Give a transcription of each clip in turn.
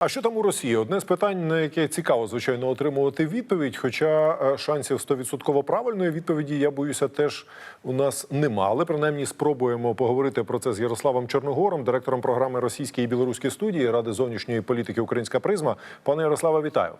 А що там у Росії? Одне з питань, на яке цікаво, звичайно, отримувати відповідь. Хоча е, шансів 100% правильної відповіді, я боюся, теж у нас нема. Але принаймні спробуємо поговорити про це з Ярославом Чорногором, директором програми Російської і білоруської студії Ради зовнішньої політики Українська призма. Пане Ярославе, вітаю.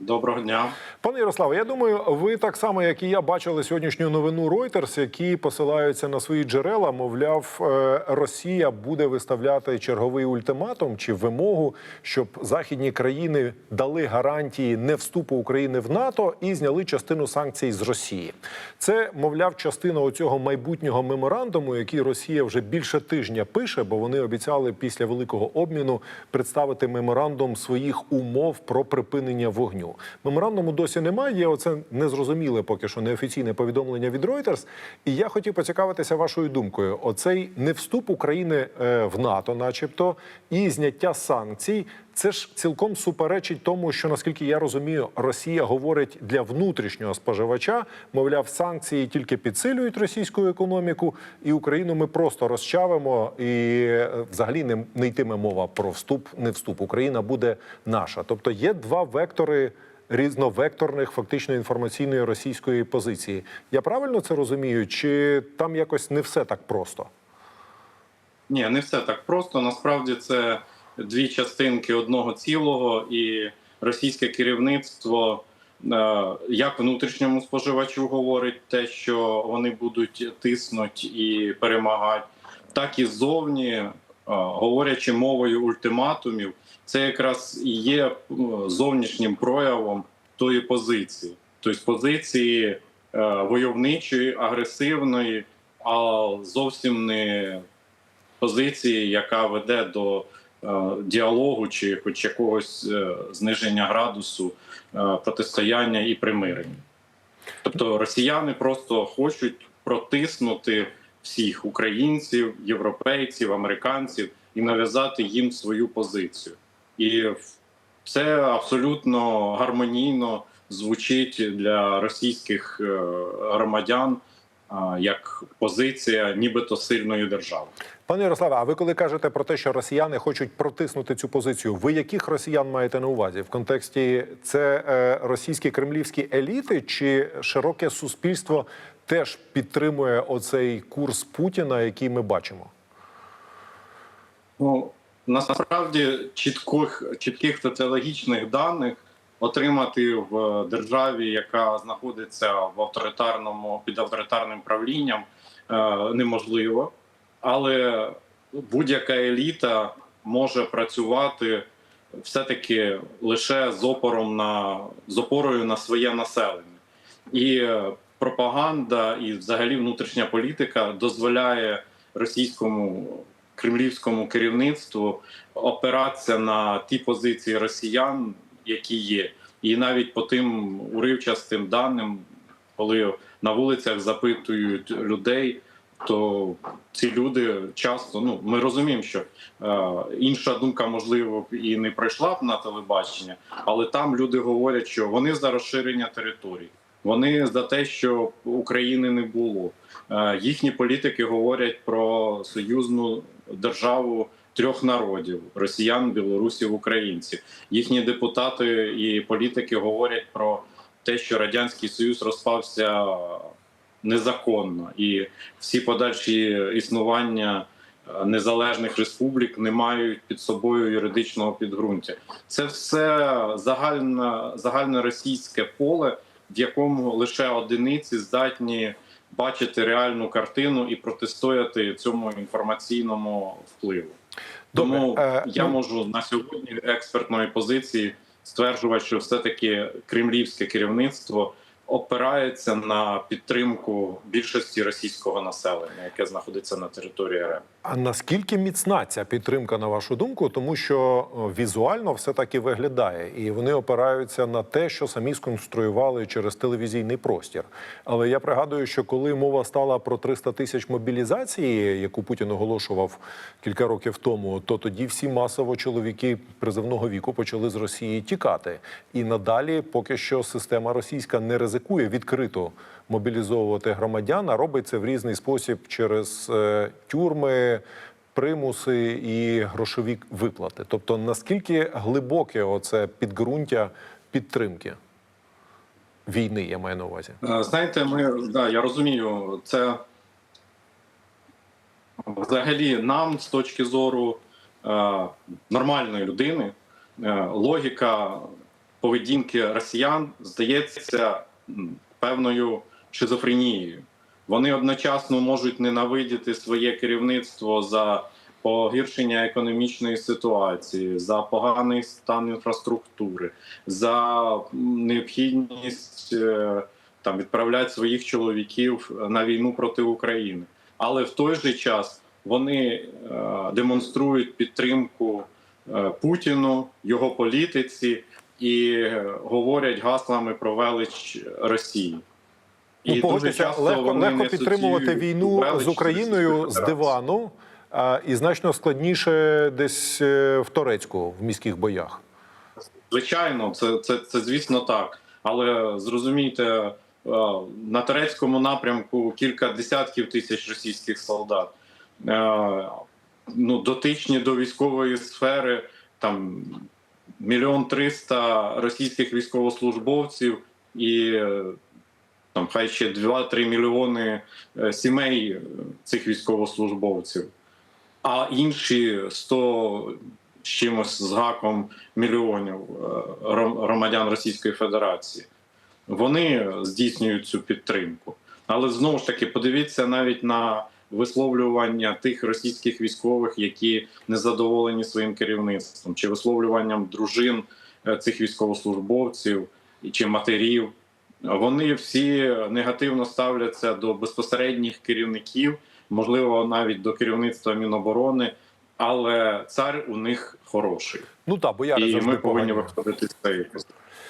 Доброго дня. Пане Ярославе, я думаю, ви так само, як і я, бачили сьогоднішню новину Reuters, які посилаються на свої джерела. Мовляв, е, Росія буде виставляти черговий ультиматум чи вимогу, щоб західні країни дали гарантії не вступу України в НАТО і зняли частину санкцій з Росії. Це мовляв частина оцього майбутнього меморандуму, який Росія вже більше тижня пише, бо вони обіцяли після великого обміну представити меморандум своїх умов про припинення вогню. Меморандуму досі немає. Є оце незрозуміле поки що неофіційне повідомлення від Reuters. І я хотів поцікавитися вашою думкою. Оцей не вступ України е, в НАТО, начебто, і зняття санкцій. Це ж цілком суперечить тому, що наскільки я розумію, Росія говорить для внутрішнього споживача. Мовляв, санкції тільки підсилюють російську економіку, і Україну ми просто розчавимо. І е, взагалі не, не йтиме мова про вступ, не вступ. Україна буде наша. Тобто є два вектори різновекторних, фактично інформаційної російської позиції. Я правильно це розумію? Чи там якось не все так просто? Ні, не все так просто. Насправді це дві частинки одного цілого, і російське керівництво е, як внутрішньому споживачу говорить те, що вони будуть тиснуть і перемагати, так і ззовні, е, говорячи мовою ультиматумів, це якраз і є е, зовнішнім проявом тої позиції, тобто позиції е, войовничої, агресивної, а зовсім не позиції, яка веде до е, діалогу чи хоч якогось е, зниження градусу протистояння і примирення. Тобто росіяни просто хочуть протиснути всіх українців, європейців, американців і нав'язати їм свою позицію. І це абсолютно гармонійно звучить для російських е, громадян як позиція нібито сильної держави. Пане Ярославе, а ви коли кажете про те, що росіяни хочуть протиснути цю позицію, ви яких росіян маєте на увазі? В контексті це е, російські кремлівські еліти чи широке суспільство теж підтримує оцей курс Путіна, який ми бачимо? Ну насправді чітких чітких соціологічних даних отримати в державі, яка знаходиться в авторитарному під авторитарним правлінням, е, неможливо, але будь-яка еліта може працювати все-таки лише з опором на з опорою на своє населення, і пропаганда, і взагалі внутрішня політика дозволяє російському кремлівському керівництву опиратися на ті позиції росіян, які є, і навіть по тим уривчастим даним, коли на вулицях запитують людей. То ці люди часто ну ми розуміємо, що е, інша думка можливо і не пройшла б на телебачення, але там люди говорять, що вони за розширення територій, вони за те, що України не було. Е, їхні політики говорять про союзну державу трьох народів: росіян, білорусів, українців. Їхні депутати і політики говорять про те, що радянський союз розпався незаконно, і всі подальші існування е, незалежних республік не мають під собою юридичного підґрунтя. Це все загальне, загальне російське поле, в якому лише одиниці здатні бачити реальну картину і протистояти цьому інформаційному впливу. Добре, Тому е, я ну- можу на сьогодні експертної позиції стверджувати, що все таки кремлівське керівництво опирається на підтримку більшості російського населення, яке знаходиться на території РФ. А наскільки міцна ця підтримка, на вашу думку? Тому що візуально все так і виглядає, і вони опираються на те, що самі сконструювали через телевізійний простір. Але я пригадую, що коли мова стала про 300 тисяч мобілізації, яку Путін оголошував кілька років тому, то тоді всі масово чоловіки призовного віку почали з Росії тікати. І надалі, поки що, система російська не ризикує відкрито мобілізовувати громадян, а робить це в різний спосіб через е, тюрми, примуси і грошові виплати. Тобто, наскільки глибоке оце підґрунтя підтримки війни, я маю на увазі. Е, Знаєте, ми да, я розумію, це взагалі нам з точки зору е, нормальної людини е, логіка поведінки росіян здається певною шизофренією. Вони одночасно можуть ненавидіти своє керівництво за погіршення економічної ситуації, за поганий стан інфраструктури, за необхідність е, там відправляти своїх чоловіків на війну проти України. Але в той же час вони е, демонструють підтримку е, Путіну, його політиці і говорять гаслами про велич Росії. Ну, дуже погодьтеся, часто легко, легко підтримувати війну з Україною з дивану, а, і значно складніше десь е, в Торецьку в міських боях. Звичайно, це, це, це звісно так. Але зрозумійте, е, на турецькому напрямку кілька десятків тисяч російських солдат. Е, Ну, дотичні до військової сфери там мільйон триста російських військовослужбовців і там хай ще 2-3 мільйони е, сімей е, цих військовослужбовців, а інші 100 з чимось з гаком мільйонів е, громадян Російської Федерації. Вони здійснюють цю підтримку. Але знову ж таки, подивіться навіть на висловлювання тих російських військових, які не задоволені своїм керівництвом, чи висловлюванням дружин цих військовослужбовців чи матерів. Вони всі негативно ставляться до безпосередніх керівників, можливо, навіть до керівництва Міноборони, але цар у них хороший, Ну так, бояри і ми повинні виходити з цієї.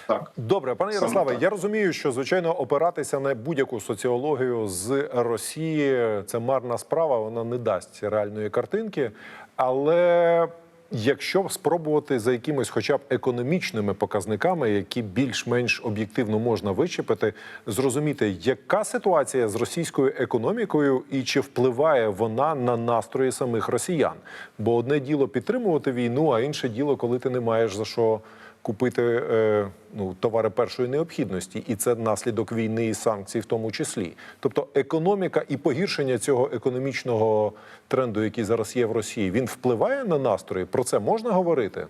Так. Добре, пане Ярославе, я розумію, що звичайно опиратися на будь-яку соціологію з Росії це марна справа, вона не дасть реальної картинки. Але якщо спробувати за якимись, хоча б економічними показниками, які більш-менш об'єктивно можна вичепити, зрозуміти, яка ситуація з російською економікою і чи впливає вона на настрої самих росіян? Бо одне діло підтримувати війну, а інше діло, коли ти не маєш за що купити е, ну, товари першої необхідності, і це наслідок війни і санкцій, в тому числі. Тобто, економіка і погіршення цього економічного тренду, який зараз є в Росії, він впливає на настрої. Про це можна говорити?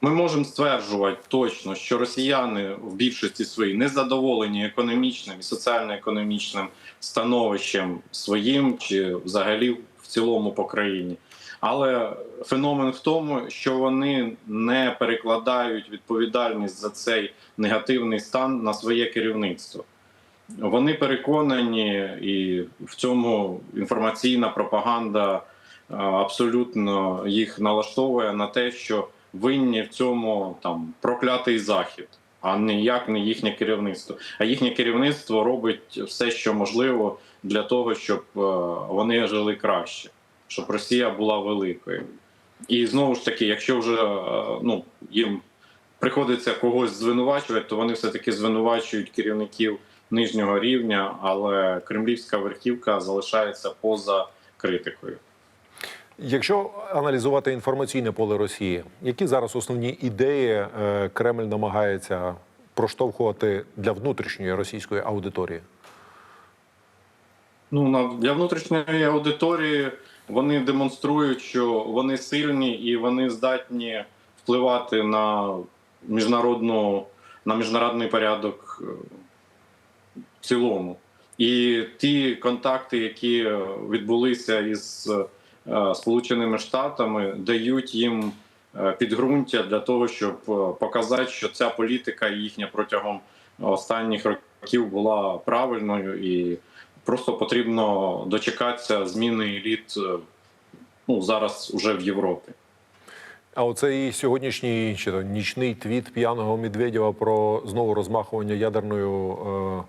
Ми можемо стверджувати точно, що росіяни в більшості своїй не задоволені економічним і соціально-економічним становищем своїм чи взагалі в цілому по країні. Але феномен в тому, що вони не перекладають відповідальність за цей негативний стан на своє керівництво. Вони переконані, і в цьому інформаційна пропаганда е, абсолютно їх налаштовує на те, що винні в цьому там проклятий захід, а ніяк не їхнє керівництво. А їхнє керівництво робить все, що можливо для того, щоб е, вони жили краще, щоб Росія була великою. І знову ж таки, якщо вже е, ну їм приходиться когось звинувачувати, то вони все таки звинувачують керівників нижнього рівня, але кремлівська верхівка залишається поза критикою. Якщо аналізувати інформаційне поле Росії, які зараз основні ідеї е, Кремль намагається проштовхувати для внутрішньої російської аудиторії? Ну для внутрішньої аудиторії вони демонструють, що вони сильні і вони здатні впливати на міжнародну на міжнародний порядок е, в цілому. І ті контакти, які відбулися із е, Сполученими Штатами, дають їм е, підґрунтя для того, щоб показати, що ця політика їхня протягом останніх років була правильною і просто потрібно дочекатися зміни еліт е, ну, зараз уже в Європі. А оцей сьогоднішній чи то нічний твіт п'яного Медведєва про знову розмахування ядерною е,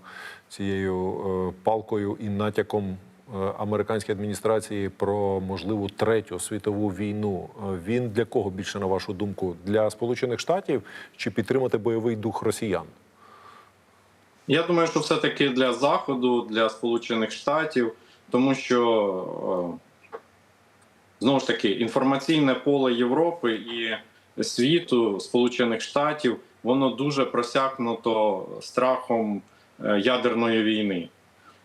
цією е, палкою і натяком е, американської адміністрації про можливу третю світову війну. Е, Він для кого більше на вашу думку? Для Сполучених Штатів чи підтримати бойовий дух росіян? Я думаю, що все-таки для Заходу, для Сполучених Штатів, тому що е, знову ж таки інформаційне поле Європи і світу, Сполучених Штатів, воно дуже просякнуто страхом е, ядерної війни.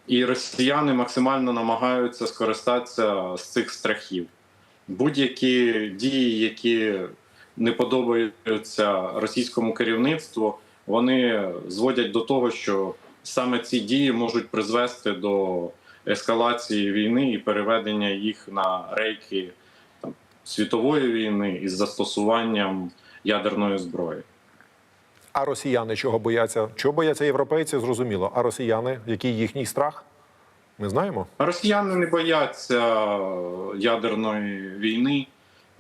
І росіяни максимально намагаються скористатися з цих страхів. Будь-які дії, які не подобаються російському керівництву, вони зводять до того, що саме ці дії можуть призвести до ескалації війни і переведення їх на рейки там, світової війни із застосуванням ядерної зброї. А росіяни чого бояться? Чого бояться європейці? Зрозуміло. А росіяни, який їхній страх? Ми знаємо. Росіяни не бояться ядерної війни.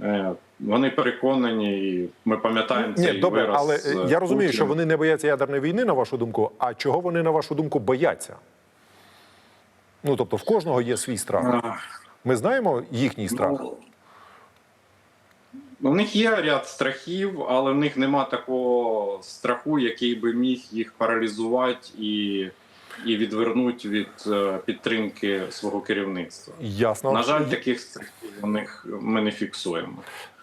Е, Вони переконані, і ми пам'ятаємо Ні, цей добре, вираз. але е, я розумію, що вони не бояться ядерної війни, на вашу думку. А чого вони, на вашу думку, бояться? Ну тобто, в кожного є свій страх. Е, Ми знаємо їхній страх. Ну, У них є ряд страхів, але в них нема такого страху, який би міг їх паралізувати і, і відвернути від е, підтримки свого керівництва. Ясно. На жаль, таких них ми не фіксуємо.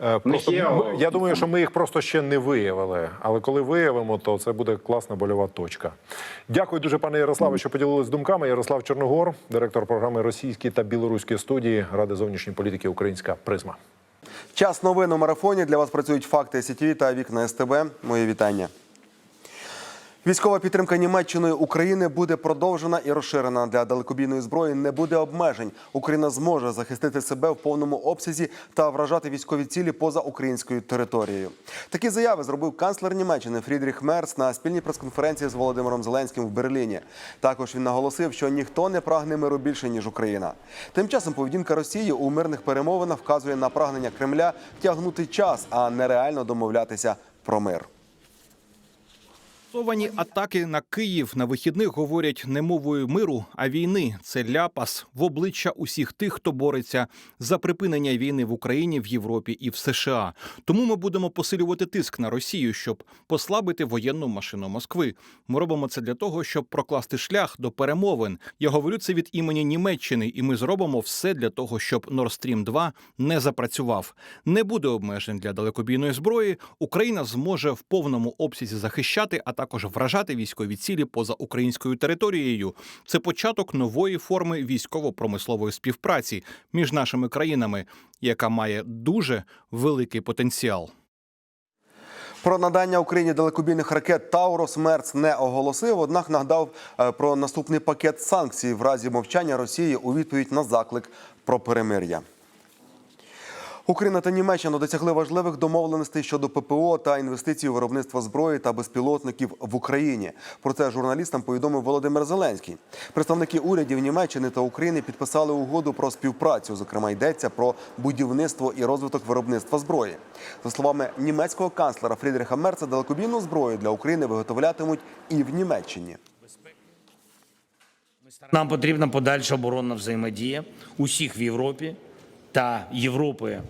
Е, Просто є, ми- я думаю, що ми їх просто ще не виявили. Але коли виявимо, то це буде класна больова точка. Дякую дуже, пане Ярославе, що поділились думками. Ярослав Чорногор, директор програми російські та білоруські студії Ради зовнішньої політики Українська Призма. Час новин у марафоні. Для вас працюють факти СІТВ та вікна СТБ. Мої вітання. Військова підтримка Німеччиною України буде продовжена і розширена для далекобійної зброї. Не буде обмежень. Україна зможе захистити себе в повному обсязі та вражати військові цілі поза українською територією. Такі заяви зробив канцлер Німеччини Фрідріх Мерц на спільній прес-конференції з Володимиром Зеленським в Берліні. Також він наголосив, що ніхто не прагне миру більше ніж Україна. Тим часом поведінка Росії у мирних перемовинах вказує на прагнення Кремля тягнути час, а не реально домовлятися про мир. Масовані атаки на Київ на вихідних говорять не мовою миру, а війни. Це ляпас в обличчя усіх тих, хто бореться за припинення війни в Україні, в Європі і в США. Тому ми будемо посилювати тиск на Росію, щоб послабити воєнну машину Москви. Ми робимо це для того, щоб прокласти шлях до перемовин. Я говорю це від імені Німеччини, і ми зробимо все для того, щоб Nord Stream 2 не запрацював. Не буде обмежень для далекобійної зброї. Україна зможе в повному обсязі захищати, а також вражати військові цілі поза українською територією. Це початок нової форми військово-промислової співпраці між нашими країнами, яка має дуже великий потенціал. Про надання Україні далекобійних ракет Таурос Мерц не оголосив, однак нагадав е, про наступний пакет санкцій в разі мовчання Росії у відповідь на заклик про перемир'я. Україна та Німеччина досягли важливих домовленостей щодо ППО та інвестицій у виробництво зброї та безпілотників в Україні. Про це журналістам повідомив Володимир Зеленський. Представники урядів Німеччини та України підписали угоду про співпрацю. Зокрема, йдеться про будівництво і розвиток виробництва зброї. За словами німецького канцлера Фрідріха Мерца, далекобійну зброю для України виготовлятимуть і в Німеччині. Нам потрібна подальша оборонна взаємодія усіх в Європі та Європи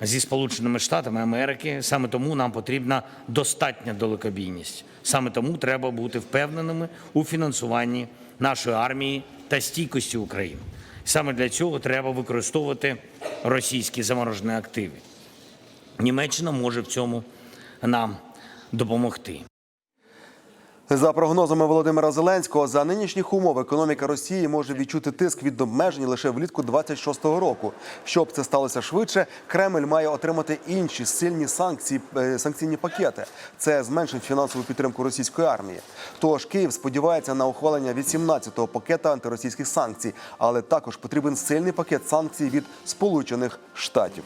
зі Сполученими Штатами Америки. Саме тому нам потрібна достатня далекобійність. Саме тому треба бути впевненими у фінансуванні нашої армії та стійкості України. Саме для цього треба використовувати російські заморожені активи. Німеччина може в цьому нам допомогти. За прогнозами Володимира Зеленського, за нинішніх умов економіка Росії може відчути тиск від обмежень лише влітку 26-го року. Щоб це сталося швидше, Кремль має отримати інші сильні санкції, е, санкційні пакети. Це зменшить фінансову підтримку російської армії. Тож Київ сподівається на ухвалення 18-го пакета антиросійських санкцій, але також потрібен сильний пакет санкцій від Сполучених Штатів.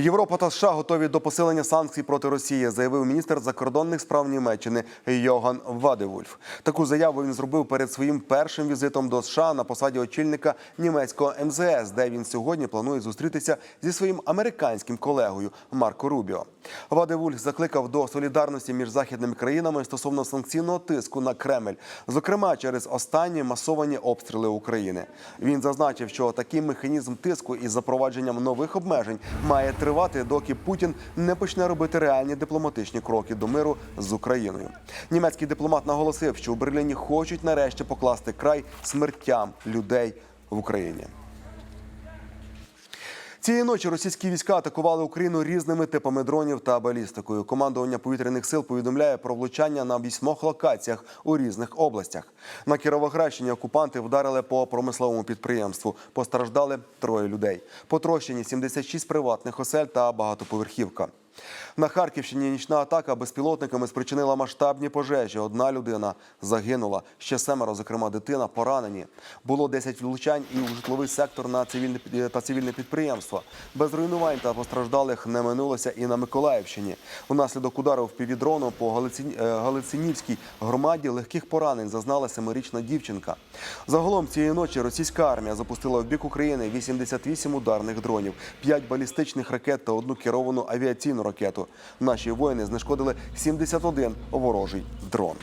Європа та США готові до посилення санкцій проти Росії, заявив міністр закордонних справ Німеччини Йоган Вадевульф. Таку заяву він зробив перед своїм першим візитом до США на посаді очільника німецького МЗС, де він сьогодні планує зустрітися зі своїм американським колегою Марко Рубіо. Вадевульф закликав до солідарності між західними країнами стосовно санкційного тиску на Кремль, зокрема через останні масовані обстріли України. Він зазначив, що такий механізм тиску із запровадженням нових обмежень має тривати, доки Путін не почне робити реальні дипломатичні кроки до миру з Україною. Німецький дипломат наголосив, що у Берліні хочуть нарешті покласти край смертям людей в Україні. Цієї ночі російські війська атакували Україну різними типами дронів та балістикою. Командування повітряних сил повідомляє про влучання на вісьмох локаціях у різних областях. На Кіровоградщині окупанти вдарили по промисловому підприємству. Постраждали троє людей. Потрощені 76 приватних осель та багатоповерхівка. На Харківщині нічна атака безпілотниками спричинила масштабні пожежі. Одна людина загинула. Ще семеро, зокрема дитина, поранені. Було 10 влучань і у житловий сектор на цивільне та цивільне підприємство. Без руйнувань та постраждалих не минулося і на Миколаївщині. Унаслідок удару в півдрону по Галицин- е, Галицинівській громаді легких поранень зазнала семирічна дівчинка. Загалом цієї ночі російська армія запустила в бік України 88 ударних дронів, 5 балістичних ракет та одну керовану авіаційну ракету. Наші воїни знешкодили 71 ворожий дрон.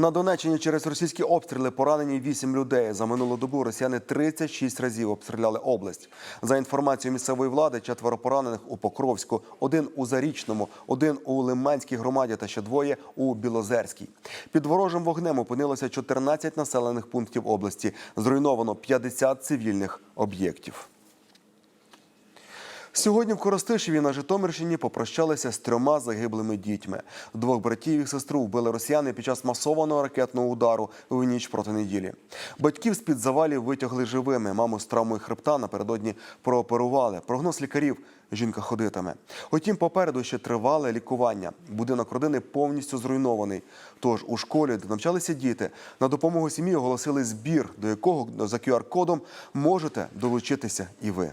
На Донеччині через російські обстріли поранені 8 людей. За минулу добу росіяни 36 разів обстріляли область. За інформацією місцевої влади, четверо поранених у Покровську, один у Зарічному, один у Лиманській громаді та ще двоє у Білозерській. Під ворожим вогнем опинилося 14 населених пунктів області. Зруйновано 50 цивільних об'єктів. Сьогодні в Коростишеві на Житомирщині попрощалися з трьома загиблими дітьми. Двох братів і сестру вбили росіяни під час масованого ракетного удару у ніч проти неділі. Батьків з-під завалів витягли живими. Маму з травмою хребта напередодні прооперували. Прогноз лікарів жінка ходитиме. Утім, попереду ще тривале лікування. Будинок родини повністю зруйнований. Тож у школі, де навчалися діти, на допомогу сім'ї оголосили збір, до якого за QR-кодом можете долучитися і ви.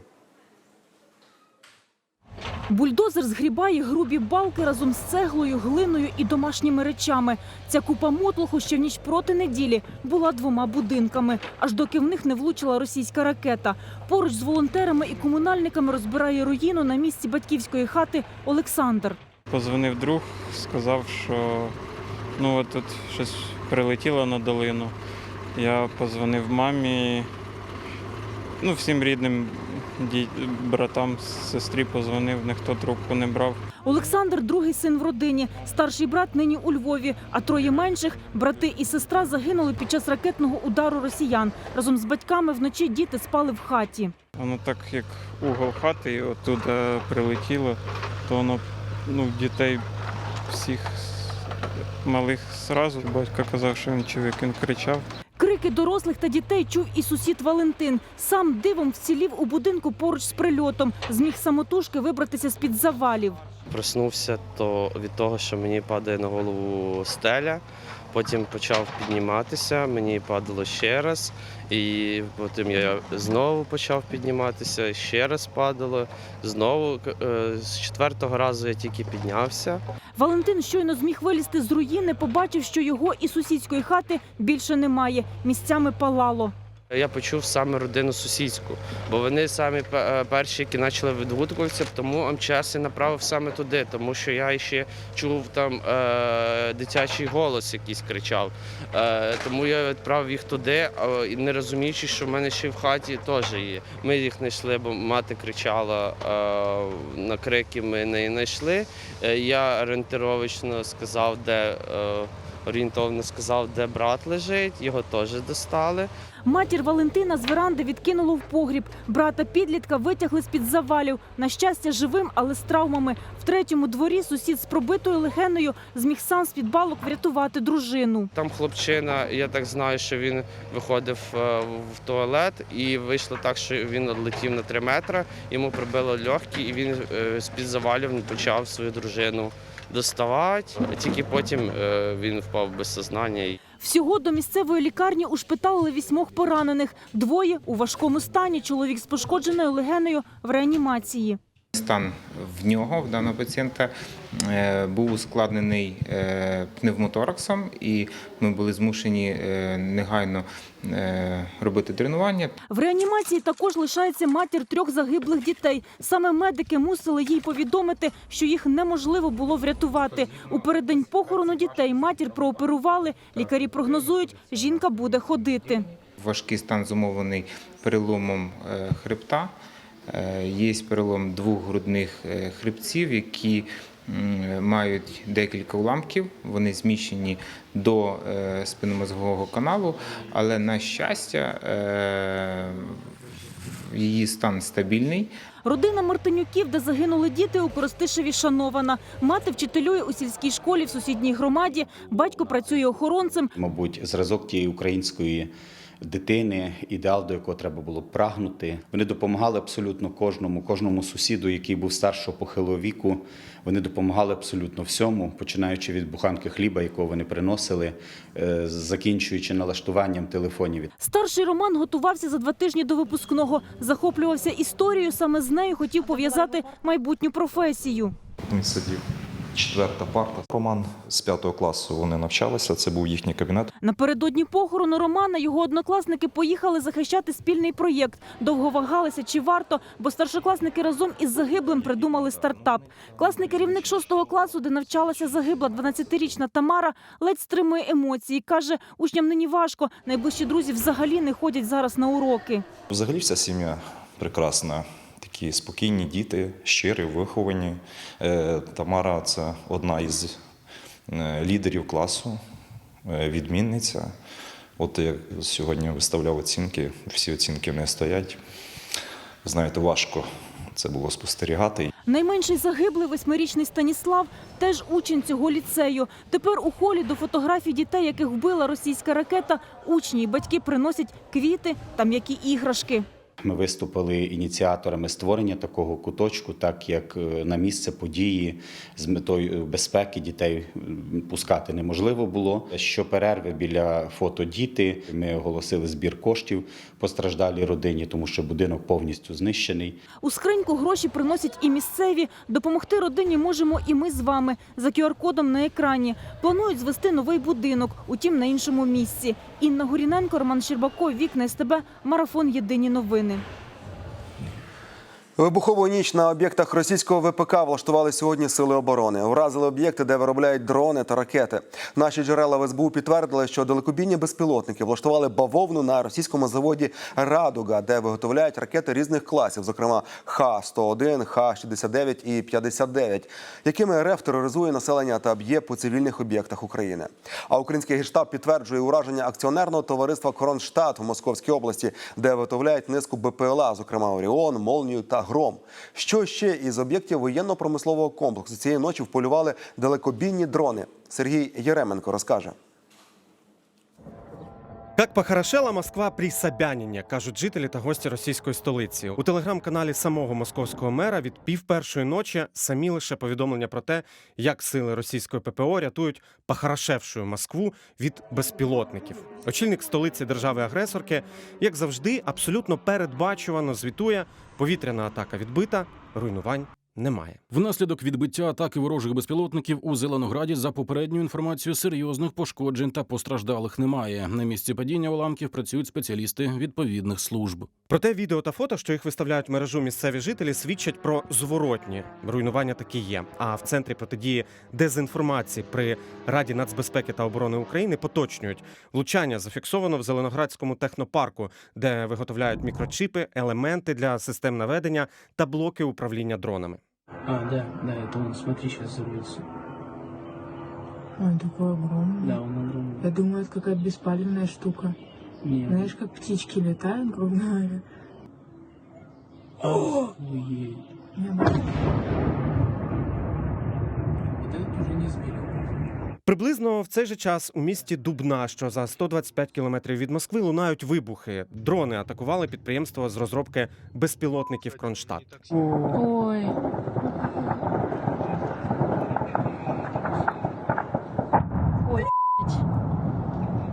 Бульдозер згрібає грубі балки разом з цеглою, глиною і домашніми речами. Ця купа мотлуху ще в ніч проти неділі була двома будинками, аж доки в них не влучила російська ракета. Поруч з волонтерами і комунальниками розбирає руїну на місці батьківської хати Олександр. Позвонив друг, сказав, що ну от тут щось прилетіло на долину. Я позвонив мамі, ну, всім рідним братам, сестрі позвонив, ніхто трубку не брав. Олександр другий син в родині. Старший брат нині у Львові, а троє менших брати і сестра загинули під час ракетного удару росіян. Разом з батьками вночі діти спали в хаті. Воно так як угол хати, і оттуда прилетіло, то воно ну, дітей всіх малих зразу. Батько казав, що він чоловік, він кричав. Крики дорослих та дітей чув і сусід Валентин. Сам дивом вцілів у будинку поруч з прильотом. Зміг самотужки вибратися з-під завалів. Проснувся то від того, що мені падає на голову стеля. Потім почав підніматися, мені падало ще раз, і потім я знову почав підніматися, ще раз падало. Знову е, з четвертого разу я тільки піднявся. Валентин щойно зміг вилізти з руїни, побачив, що його і сусідської хати більше немає. Місцями палало. Я почув саме родину сусідську, бо вони самі е, перші, які почали відгукуватися, тому МЧС і направив саме туди, тому що я ще чув там е, дитячий голос якийсь кричав. Е, тому я відправив їх туди, не розуміючи, що в мене ще в хаті теж є. Ми їх знайшли, бо мати кричала е, на крики. Ми не знайшли. Е, я орієнтировочно сказав, де. Е, Орієнтовно сказав, де брат лежить, його теж достали. Матір Валентина з веранди відкинуло в погріб. Брата підлітка витягли з-під завалів. На щастя, живим, але з травмами. В третьому дворі сусід з пробитою легеною зміг сам з-під балок врятувати дружину. Там хлопчина, я так знаю, що він виходив е, в туалет, і вийшло так, що він летів на 3 метри, йому прибило легкі, і він е, з-під завалів почав свою дружину доставати. Тільки потім е, він впав без сознання. Всього до місцевої лікарні ушпиталили вісьмох поранених. Двоє у важкому стані. Чоловік з пошкодженою легенею в реанімації. Стан в нього, в даного пацієнта, е, був ускладнений е, пневмотораксом, і ми були змушені е, негайно робити тренування. В реанімації також лишається матір трьох загиблих дітей. Саме медики мусили їй повідомити, що їх неможливо було врятувати. У переддень похорону дітей матір прооперували. Лікарі прогнозують, жінка буде ходити. Важкий стан зумовлений переломом е, хребта. Е, Є перелом двох грудних е, хребців, які мають декілька уламків. Вони зміщені до е, спинномозгового каналу, але на щастя. е, її стан стабільний. Родина Мартинюків, де загинули діти, у Коростишеві шанована. Мати вчителює у сільській школі в сусідній громаді. Батько працює охоронцем. мабуть, зразок тієї української дитини, ідеал, до якого треба було прагнути. Вони допомагали абсолютно кожному, кожному сусіду, який був старшого похилого віку. Вони допомагали абсолютно всьому, починаючи від буханки хліба, якого вони приносили, е, закінчуючи налаштуванням телефонів. Старший Роман готувався за два тижні до випускного. Захоплювався історією. Саме з нею хотів пов'язати майбутню професію. Він сидів четверта парта. Роман з п'ятого класу вони навчалися. Це був їхній кабінет. Напередодні похорону Романа його однокласники поїхали захищати спільний проєкт. Довго вагалися, чи варто, бо старшокласники разом із загиблим придумали стартап. Класний керівник шостого класу, де навчалася загибла 12-річна Тамара, ледь стримує емоції. Каже, учням нині важко. Найближчі друзі взагалі не ходять зараз на уроки. Взагалі вся сім'я прекрасна. Такі спокійні діти, щирі, виховані. Е, Тамара це одна із е, лідерів класу, е, відмінниця. От я сьогодні виставляв оцінки, всі оцінки не стоять. Знаєте, важко це було спостерігати. Найменший загиблий восьмирічний Станіслав теж учень цього ліцею. Тепер у холі до фотографій дітей, яких вбила російська ракета, учні і батьки приносять квіти та м'які іграшки. Ми виступили ініціаторами створення такого куточку, так як е, на місце події з метою безпеки дітей пускати неможливо було. Щоперерви біля фото діти ми оголосили збір коштів постраждалій родині, тому що будинок повністю знищений. У скриньку гроші приносять і місцеві. Допомогти родині можемо і ми з вами за QR-кодом на екрані. Планують звести новий будинок, утім на іншому місці. Інна Горіненко, Роман Щербаков, Вікна СТБ, Марафон Єдині новини новини. Вибухову ніч на об'єктах російського ВПК влаштували сьогодні сили оборони. Вразили об'єкти, де виробляють дрони та ракети. Наші джерела в СБУ підтвердили, що далекобійні безпілотники влаштували бавовну на російському заводі Радуга, де виготовляють ракети різних класів, зокрема Х-101, Х-69 і 59, якими РФ тероризує населення та б'є по цивільних об'єктах України. А український генштаб підтверджує ураження акціонерного товариства Кронштадт в Московській області, де виготовляють низку БПЛА, зокрема Оріон, Молнію та Гром. Що ще із об'єктів воєнно-промислового комплексу цієї ночі вполювали далекобійні дрони? Сергій Єременко розкаже. Як похорошела Москва при Собянині, кажуть жителі та гості російської столиці. У телеграм-каналі самого московського мера від пів першої ночі самі лише повідомлення про те, як сили російської ППО рятують похорошевшу Москву від безпілотників. Очільник столиці держави-агресорки, як завжди, абсолютно передбачувано звітує: повітряна атака відбита, руйнувань немає. Внаслідок відбиття атаки ворожих безпілотників у Зеленограді за попередньою інформацією серйозних пошкоджень та постраждалих немає. На місці падіння уламків працюють спеціалісти відповідних служб. Проте відео та фото, що їх виставляють в мережу місцеві жителі, свідчать про зворотні руйнування такі є. А в центрі протидії дезінформації при Раді нацбезпеки та оборони України поточнюють влучання зафіксовано в Зеленоградському технопарку, де виготовляють мікрочипи, елементи для систем наведення та блоки управління дронами. А, да, да, это он, смотри, сейчас взорвется. Он такой огромный. Да, он огромный. Я думаю, это какая-то беспалевная штука. Не, Знаешь, как птички летают, грубо говоря. охуеть. Вот это уже не сбили. Приблизно в цей же час у місті Дубна, що за 125 кілометрів від Москви, лунають вибухи. Дрони атакували підприємство з розробки безпілотників Кронштадт. Ой,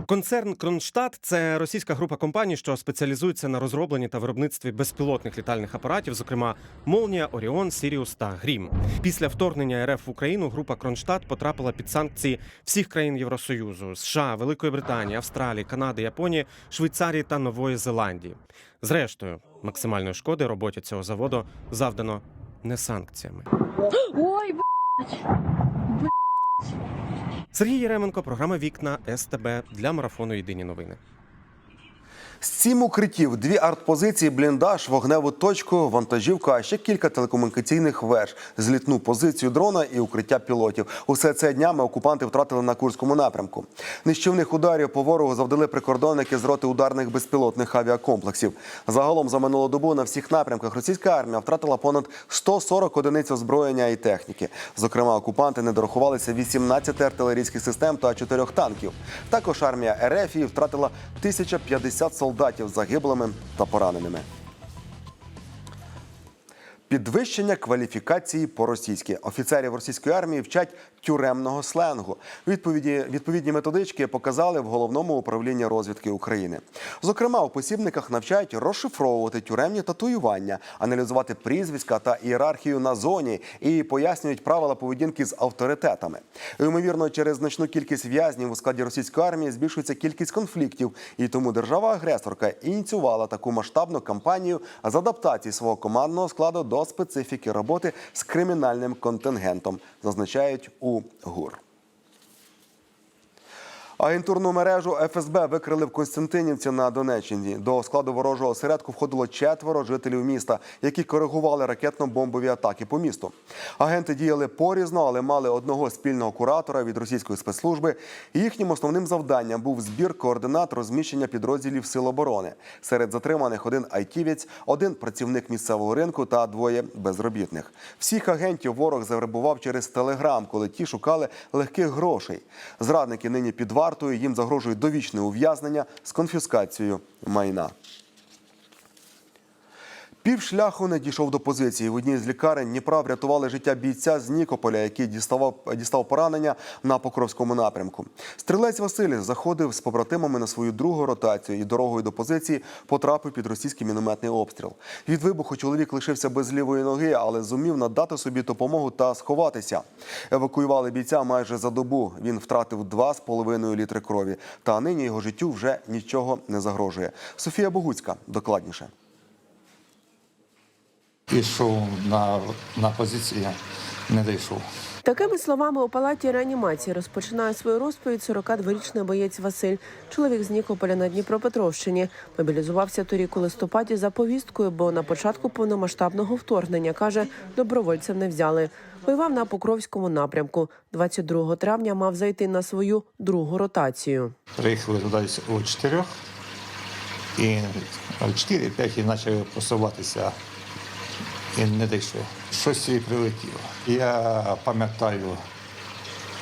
Концерн Кронштадт – це російська група компаній, що спеціалізується на розробленні та виробництві безпілотних літальних апаратів, зокрема Молнія, Оріон, Сіріус та Грім. Після вторгнення РФ в Україну група Кронштадт потрапила під санкції всіх країн Євросоюзу: США, Великої Британії, Австралії, Канади, Японії, Швейцарії та Нової Зеландії. Зрештою, максимальної шкоди роботі цього заводу завдано не санкціями. Ой, блядь. Сергій Єременко, програма Вікна СТБ для марафону Єдині новини. Сім укриттів, дві артпозиції, бліндаж, вогневу точку, вантажівку, а ще кілька телекомунікаційних веж, злітну позицію дрона і укриття пілотів. Усе це днями окупанти втратили на Курському напрямку. Нищівних ударів по ворогу завдали прикордонники з роти ударних безпілотних авіакомплексів. Загалом за минулу добу на всіх напрямках російська армія втратила понад 140 одиниць озброєння і техніки. Зокрема, окупанти не дорахувалися 18 артилерійських систем та 4 танків. Також армія РФ втратила 1050 солдатів загиблими та пораненими. Підвищення кваліфікації по-російськи. Офіцерів російської армії вчать тюремного сленгу. Відповіді, відповідні методички показали в головному управлінні розвідки України. Зокрема, у посібниках навчають розшифровувати тюремні татуювання, аналізувати прізвиська та ієрархію на зоні і пояснюють правила поведінки з авторитетами. Ймовірно, через значну кількість в'язнів у складі російської армії збільшується кількість конфліктів, і тому держава-агресорка ініціювала таку масштабну кампанію з адаптації свого командного складу до специфіки роботи з кримінальним контингентом, зазначають у ГУР. Агентурну мережу ФСБ викрили в Константинівці на Донеччині. До складу ворожого осередку входило четверо жителів міста, які коригували ракетно-бомбові атаки по місту. Агенти діяли порізно, але мали одного спільного куратора від російської спецслужби. Їхнім основним завданням був збір координат розміщення підрозділів Сил оборони. Серед затриманих один айтівець, один працівник місцевого ринку та двоє безробітних. Всіх агентів ворог завербував через телеграм, коли ті шукали легких грошей. Зрадники нині під вартою їм загрожує довічне ув'язнення з конфіскацією майна. Півшляху не дійшов до позиції. В одній з лікарень Дніпра врятували життя бійця з Нікополя, який діставав, дістав поранення на Покровському напрямку. Стрілець Василь заходив з побратимами на свою другу ротацію і дорогою до позиції потрапив під російський мінометний обстріл. Від вибуху чоловік лишився без лівої ноги, але зумів надати собі допомогу та сховатися. Евакуювали бійця майже за добу. Він втратив 2,5 літри крові. Та нині його життю вже нічого не загрожує. Софія Богуцька докладніше. Ішов на, на позицію, не дійшов. Такими словами у палаті реанімації розпочинає свою розповідь 42-річний боєць Василь. Чоловік з Нікополя на Дніпропетровщині. Мобілізувався торік у листопаді за повісткою, бо на початку повномасштабного вторгнення каже, добровольців не взяли. Воював на Покровському напрямку. 22 травня мав зайти на свою другу ротацію. Приїхали туди о 4 і о 4-5 і почали просуватися і не дійшли. Щось і прилетіло. Я пам'ятаю,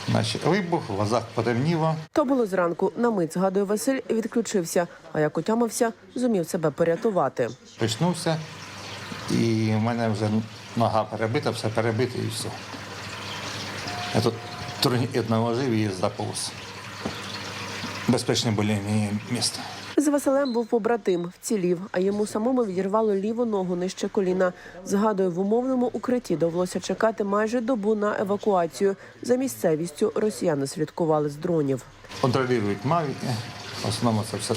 значить, вибух, в глазах потемніло. То було зранку. На мить згадує Василь, відключився. А як отямився, зумів себе порятувати. Почнувся, і в мене вже нога перебита, все перебите і все. Я тут турнікет наложив і заповз. Безпечне були місце. З Василем був побратим, вцілів, а йому самому відірвало ліву ногу нижче коліна. Згадує, в умовному укритті довелося чекати майже добу на евакуацію. За місцевістю росіяни слідкували з дронів. Контролюють мавіки. В основному це все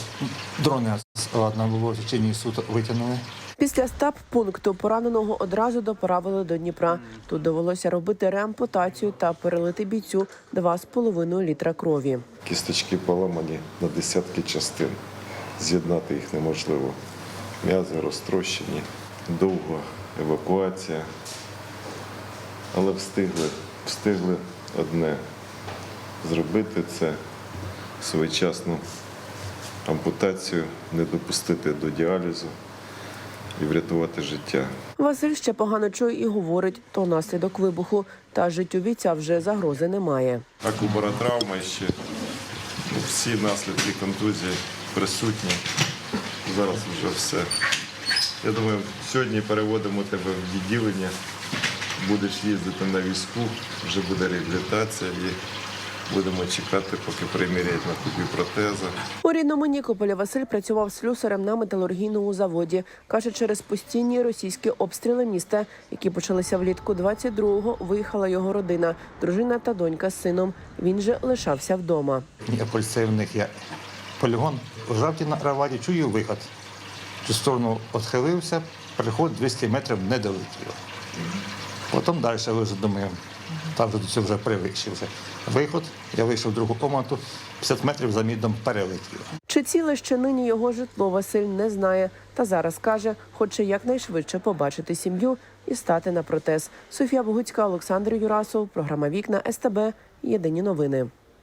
дрони ладно було в течение суток витягнули. Після стаб пункту пораненого одразу доправили до Дніпра. Тут довелося робити реампутацію та перелити бійцю 2,5 літра крові. Кісточки поламані на десятки частин. З'єднати їх неможливо. М'язи розтрощені, довга евакуація. Але встигли, встигли одне зробити це своєчасну ампутацію, не допустити до діалізу і врятувати життя. Василь ще погано чує і говорить, то наслідок вибуху. Та життю бійця вже загрози немає. Акубаротравма ще ну, всі наслідки контузії присутні. Зараз вже все. Я думаю, сьогодні переводимо тебе в відділення, будеш їздити на візку, вже буде реабілітація і будемо чекати, поки приміряють на тобі протези. У рідному Нікополі Василь працював слюсарем на металургійному заводі. Каже, через постійні російські обстріли міста, які почалися влітку 22-го, виїхала його родина, дружина та донька з сином. Він же лишався вдома. Нікополь це в них полігон. На кроваті, чую виход. Цю сторону відхилився, приход 200 метрів не долетіло. Потім далі вже думаю, Там вже до цього вже привикши. Виход, я вийшов в другу комнату, 50 метрів за мідом перелетів. Чи ціле ще нині його житло Василь не знає. Та зараз каже, хоче якнайшвидше побачити сім'ю і стати на протез. Софія Богуцька, Олександр Юрасов, програма Вікна СТБ. Єдині новини.